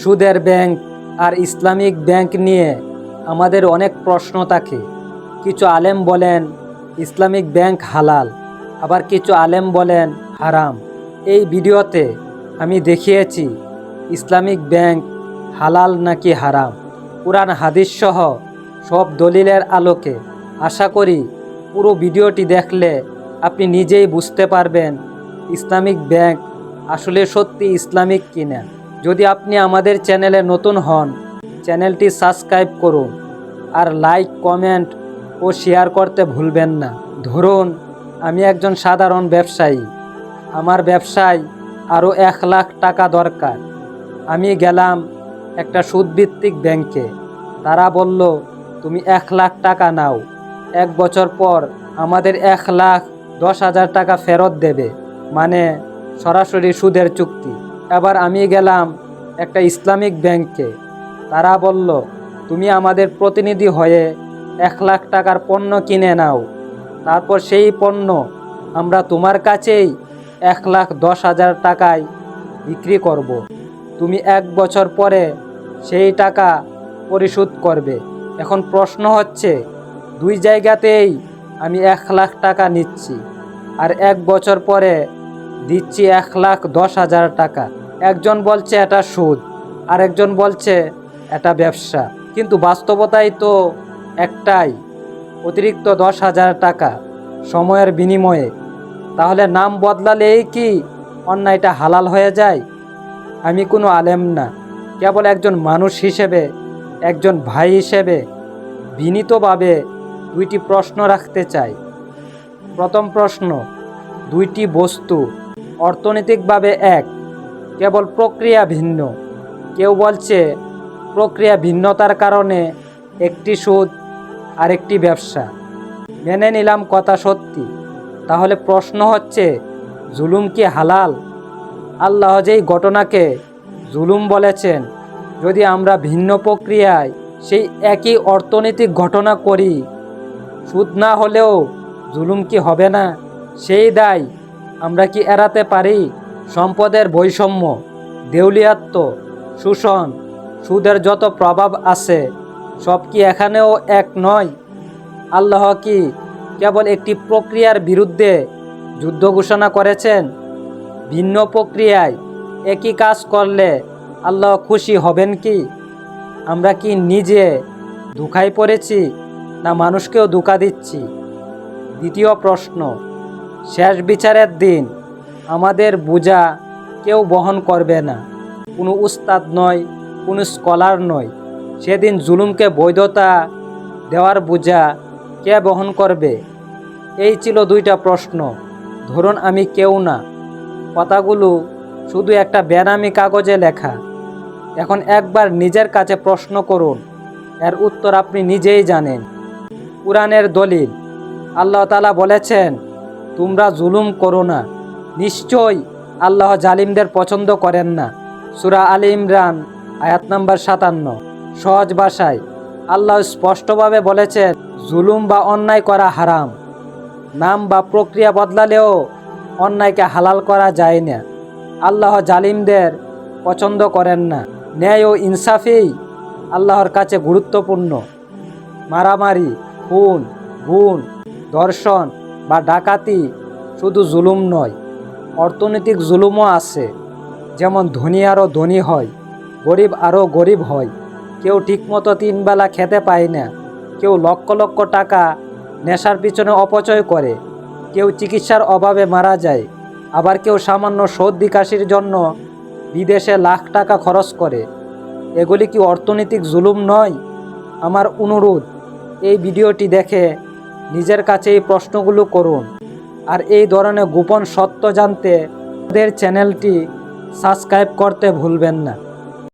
সুদের ব্যাংক আর Islamic bank নিয়ে আমাদের অনেক প্রশ্ন থাকে। কিছু আলেম বলেন, ইসলামিক ব্যাংক হালাল। আবার কিছু আলেম বলেন, হারাম। এই ভিডিওতে আমি দেখিয়েছি, ইসলামিক ব্যাংক হালাল নাকি হারাম? কোরআন, হাদিস সহ সব দলিলের আলোকে। আশা করি পুরো ভিডিওটি দেখলে আপনি নিজেই বুঝতে পারবেন, ইসলামিক ব্যাংক আসলে সত্যি ইসলামিক কিনা? যদি আপনি আমাদের চ্যানেলে নতুন হন, চ্যানেলটি সাবস্ক্রাইব করুন আর লাইক, কমেন্ট ও শেয়ার করতে ভুলবেন না। ধরুন, আমি একজন সাধারণ ব্যবসায়ী। আমার ব্যবসায় আরও এক লাখ টাকা দরকার। আমি গেলাম একটা সুদভিত্তিক ব্যাংকে। তারা বলল, তুমি এক লাখ টাকা নাও। এক বছর পর আমাদের এক লাখ দশ হাজার টাকা ফেরত দেবে। মানে সরাসরি সুদের চুক্তি। এবার আমি গেলাম একটা ইসলামিক ব্যাংকে। তারা বলল, তুমি আমাদের প্রতিনিধি হয়ে এক লাখ টাকার পণ্য কিনে নাও। তারপর সেই পণ্য আমরা তোমার কাছেই এক লাখ দশ হাজার টাকায় বিক্রি করব। তুমি এক বছর পরে সেই টাকা পরিশোধ করবে। এখন প্রশ্ন হচ্ছে, দুই জায়গাতেই আমি এক লাখ টাকা নিচ্ছি, আর এক বছর পরে দিচ্ছি এক লাখ দশ হাজার টাকা। একজন বলছে এটা সুদ, আরেকজন বলছে এটা ব্যবসা। কিন্তু বাস্তবতাই তো একটাই, অতিরিক্ত দশ হাজার টাকা সময়ের বিনিময়ে। তাহলে নাম বদলালেই কি অন্যায়টা হালাল হয়ে যায়? আমি কোনো আলেম না, কেবল একজন মানুষ হিসেবে, একজন ভাই হিসেবে বিনীতভাবে দুইটি প্রশ্ন রাখতে চাই। প্রথম প্রশ্ন, দুইটি বস্তু অর্থনৈতিকভাবে এক কেবল প্রক্রিয়া ভিন্ন। কেউ বলছে, প্রক্রিয়া ভিন্নতার কারণে একটি সুদ আরেকটি ব্যবসা। মেনে নিলাম কথা সত্যি। তাহলে প্রশ্ন হচ্ছে, জুলুম কি হালাল? আল্লাহ যেই ঘটনাকে জুলুম বলেছেন, যদি আমরা ভিন্ন প্রক্রিয়ায় সেই একই অর্থনৈতিক ঘটনা করি, সুদ না হলেও জুলুম কি হবে না? সেই দায় আমরা কি এড়াতে পারি? সম্পদের বৈষম্য, দেউলিয়াত্ব, শোষণ, সুদের যত প্রভাব আছে, সব কি এখানেও এক নয়? আল্লাহ কি কেবল একটি প্রক্রিয়ার বিরুদ্ধে যুদ্ধ ঘোষণা করেছেন? ভিন্ন প্রক্রিয়ায় একই কাজ করলে আল্লাহ খুশি হবেন কি? আমরা কি নিজে ধোকায় পড়েছি না মানুষকেও ধোকা দিচ্ছি? দ্বিতীয় প্রশ্ন, শেষ বিচারের দিন আমাদের বোঝা কেউ বহন করবে না। কোনো উস্তাদ নয়, কোনো স্কলার নয়। সেদিন জুলুমকে বৈধতা দেওয়ার বোঝা কে বহন করবে? এই ছিল দুইটা প্রশ্ন। ধরুন আমি কেউ না। কথাগুলো শুধু একটা বেনামি কাগজে লেখা। এখন একবার নিজের কাছে প্রশ্ন করুন। এর উত্তর আপনি নিজেই জানেন। কোরআনের দলিল। আল্লাহ তালা বলেছেন, তোমরা জুলুম করো না। নিশ্চয়ই আল্লাহ জালিমদের পছন্দ করেন না। সুরা আলী ইমরান, আয়াত নাম্বার সাতান্ন। সহজ ভাষায়, আল্লাহ স্পষ্টভাবে বলেছেন, জুলুম বা অন্যায় করা হারাম। নাম বা প্রক্রিয়া বদলালেও অন্যায়কে হালাল করা যায় না। আল্লাহ জালিমদের পছন্দ করেন না। ন্যায় ও ইনসাফেই আল্লাহর কাছে গুরুত্বপূর্ণ। মারামারি, খুন গুণ ধর্ষণ বা ডাকাতি শুধু জুলুম নয়। অর্থনৈতিক জুলুমও আছে। যেমন ধনী আরও ধনী হয়, গরিব আরও গরিব হয়। কেউ ঠিকমতো তিনবেলা খেতে পায় না, কেউ লক্ষ লক্ষ টাকা নেশার পিছনে অপচয় করে, কেউ চিকিৎসার অভাবে মারা যায়, আবার কেউ সামান্য সর্দি কাশির জন্য বিদেশে লাখ টাকা খরচ করে। এগুলি কি অর্থনৈতিক জুলুম নয়? আমার অনুরোধ, এই ভিডিওটি দেখে নিজের কাছে এই প্রশ্নগুলো করুন। আর এই ধরনের গোপন সত্য জানতে আমাদের চ্যানেলটি সাবস্ক্রাইব করতে ভুলবেন না।